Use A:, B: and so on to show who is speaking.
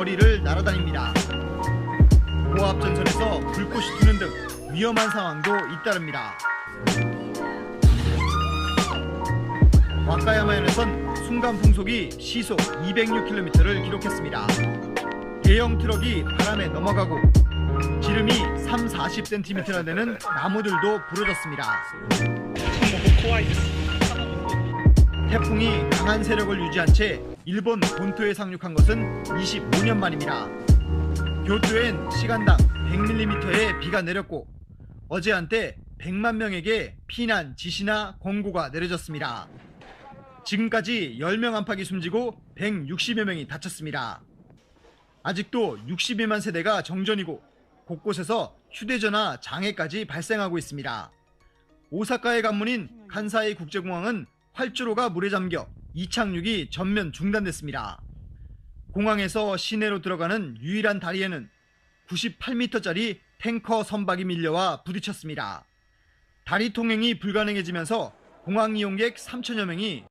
A: 날아다닙니다. 고압 전선에서 불꽃이 튀는 등 위험한 상황도 잇따릅니다. 와카야마현에선 순간 풍속이 시속 206km를 기록했습니다. 대형 트럭이 바람에 넘어가고 지름이 3, 40cm나 되는 나무들도 부러졌습니다. 태풍이 강한 세력을 유지한 채 일본 본토에 상륙한 것은 25년 만입니다. 교토엔 시간당 100mm의 비가 내렸고 어제 한때 100만 명에게 피난 지시나 권고가 내려졌습니다. 지금까지 10명 안팎이 숨지고 160여 명이 다쳤습니다. 아직도 62만 세대가 정전이고 곳곳에서 휴대전화 장애까지 발생하고 있습니다. 오사카의 관문인 간사이 국제공항은 활주로가 물에 잠겨 이착륙이 전면 중단됐습니다. 공항에서 시내로 들어가는 유일한 다리에는 98m짜리 탱커 선박이 밀려와 부딪혔습니다. 다리 통행이 불가능해지면서 공항 이용객 3천여 명이